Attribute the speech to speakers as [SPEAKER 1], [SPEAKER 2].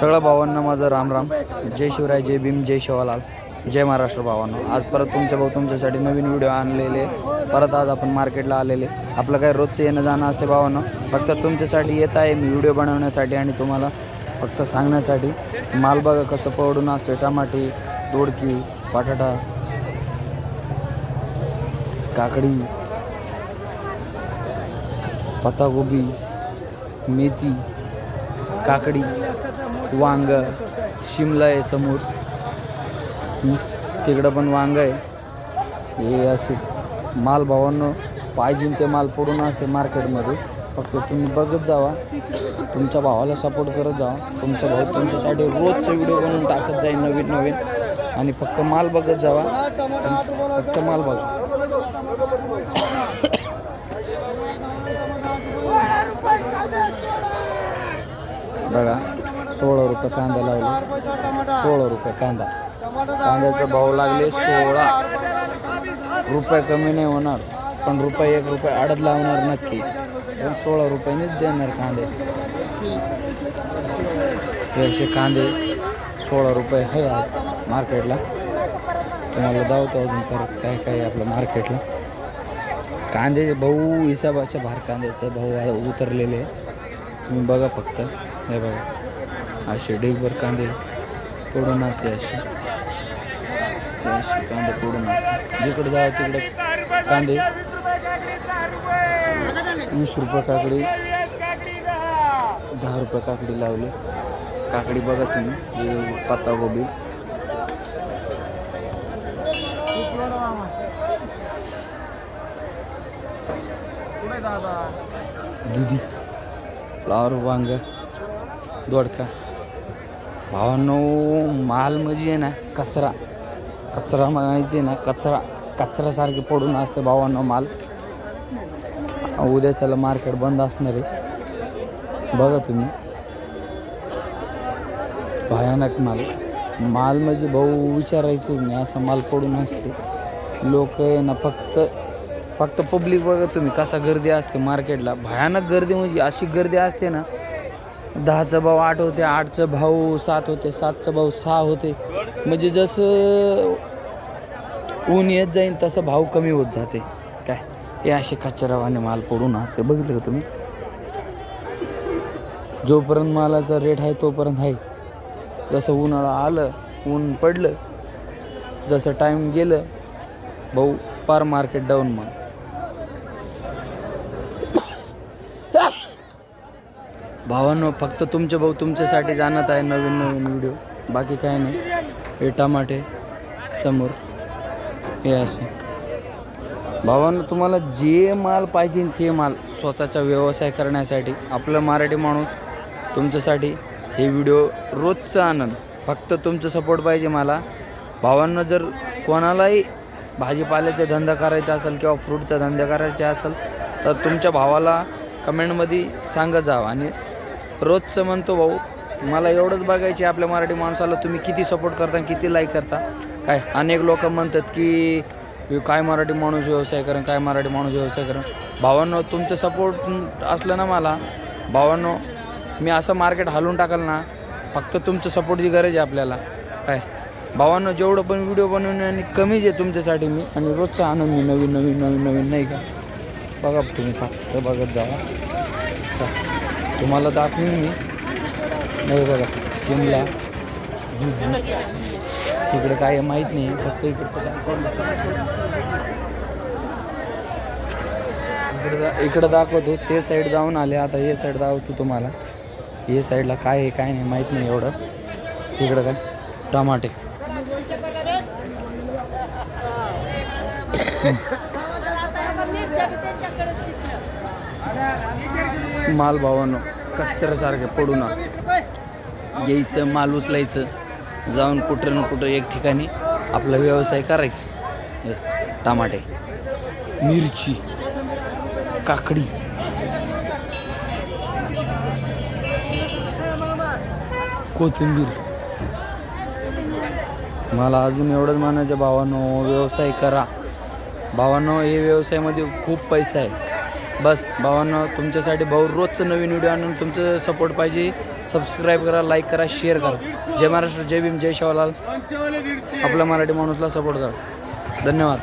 [SPEAKER 1] सगळं भावांना माझं राम राम. जय शिवराय जय भीम जय शिवालाल. जय महाराष्ट्र भावांनो. आज परत तुमच्या भाऊ तुमच्यासाठी नवीन व्हिडिओ आणलेले. परत आज आपण मार्केटला आलेले. आपलं काय रोजचं येणं जाणं असते भावांनो. फक्त तुमच्यासाठी येत आहे मी व्हिडिओ बनवण्यासाठी आणि तुम्हाला फक्त सांगण्यासाठी. माल बघा कसं पडून असते टमाटे दोडकी बटाटा काकडी पत्तागोबी मेथी काकडी वांग शिमला आहे समोर. तिकडं पण वांग आहे. हे असे माल भावांनो पाहिजे ते माल पडून असते मार्केटमध्ये. फक्त तुम्ही बघत जावा. तुमच्या भावाला सपोर्ट करत जावा. तुमचा भाऊ तुमच्यासाठी रोजचे व्हिडिओ बनवून टाकत जाईल नवीन नवीन. आणि फक्त माल बघत जावा. फक्त माल बघा. बघा सोळा रुपये कांदा लावले. सोळा रुपये कांदा. कांद्याचा भाव लागले सोळा. रुपये कमी नाही होणार पण रुपये एक रुपये आडत लावणार नक्की. पण सोळा रुपयानेच देणार कांदे. हे असे कांदे सोळा रुपये आहे आज मार्केटला. तुम्हाला दावतो अजून परत काय काय आहे आपलं मार्केटला. कांदे भाऊ हिसाबाच्या भार कांद्याचं भाऊ उतरलेले. आहे. तुम्ही बघा फक्त. हे बघा. असे डिगभर कांदे पडून असते असे. असे कांदे पडून असते. जिकडे जावं तिकडे कांदे. वीस रुपये काकडी. दहा रुपये काकडी लावली. काकडी बघा तुम्ही. पत्ताकोबी दुधी. फ्लावर वांग दोडका. भावांनो माल म्हणजे आहे ना कचरा. कचरा म्हणायचे आहे ना कचरा. कचऱ्यासारखे पडून असते भावांनो माल. उद्याच्याला मार्केट बंद असणार आहे. बघा तुम्ही. भयानक माल. माल म्हणजे भाऊ विचारायचंच नाही असा माल पडून असते. लोक आहे ना फक्त फक्त पब्लिक बघा तुम्ही कसा गर्दी असते मार्केटला भयानक गर्दी म्हणजे अशी गर्दी असते ना दहाचा भाव आठ होते आठचा भाव सात होते सातचा भाव सहा होते. म्हणजे जसं ऊन येत जाईन तसं भाव कमी होत जाते. काय? हे असे कचरावाने माल पडून असते. बघितलं का तुम्ही? जोपर्यंत मालाचा रेट आहे तोपर्यंत आहे. जसं उन्हाळा आलं ऊन पडलं जसं टाईम गेलं भाऊ पार मार्केट डाऊन मग भावांनो फक्त तुमचे भाऊ तुमच्यासाठी जाणत आहे नवीन नवीन व्हिडिओ बाकी काय नाही. हे टमाटे समोर. हे असे. भावांनो तुम्हाला जे माल पाहिजे ते माल स्वतःचा व्यवसाय करण्यासाठी आपलं मराठी माणूस तुमच्यासाठी हे व्हिडिओ रोजचा आनंद फक्त तुमचं सपोर्ट पाहिजे मला. भावांना जर कोणालाही भाजीपाल्याचा धंदा करायचा असेल किंवा फ्रूटचा धंदा करायचा असेल तर तुमच्या भावाला कमेंटमध्ये सांगत जावं आणि रोजचं म्हणतो भाऊ मला एवढंच बघायचे आपल्या मराठी माणसाला तुम्ही किती सपोर्ट करता आणि किती लाईक करता. काय अनेक लोक म्हणतात की काय मराठी माणूस व्यवसाय करेन काय मराठी माणूस व्यवसाय करेन. भावांनो तुमचं सपोर्ट असलं ना मला भावांनो मी असं मार्केट हलवून टाकाल ना फक्त तुमचं सपोर्टची गरज आहे आपल्याला. काय भावांनो जेवढं पण व्हिडिओ बनवून आणि कमीच आहे तुमच्यासाठी मी आणि रोजचा आनंद मी नवीन नवीन नवीन नवीन नाही का? बघा तुम्ही फक्त बघत जावा. काय? तुम्हाला दाखवीन मी. नाही बघा शिमला. तिकडे काय आहे माहीत नाही फक्त इकडचं दाखवलं दा इकडं दाखवतो ते साईड जाऊन आले आता हे साईड दाखवतो तुम्हाला. हे साईडला काय आहे काय नाही माहीत नाही एवढं. तिकडं काय? टमाटे. माल भावानं कचऱ्यासारखे पडून असते. यायचं माल उचलायचं जाऊन कुठं ना कुठं एक ठिकाणी आपला व्यवसाय करायचं. टमाटे मिरची काकडी. कोथिंबीर. मला अजून एवढंच मानायचं भावानो व्यवसाय करा. भावानो हे व्यवसायामध्ये खूप पैसा आहे. बस भावांना तुमच्यासाठी भाऊ रोजचं नवीन व्हिडिओ आणून तुमचं सपोर्ट पाहिजे. सबस्क्राईब करा लाईक करा शेअर करा. जय महाराष्ट्र जय भीम जय शिवलाल आपल्या मराठी माणूसला सपोर्ट करा. धन्यवाद.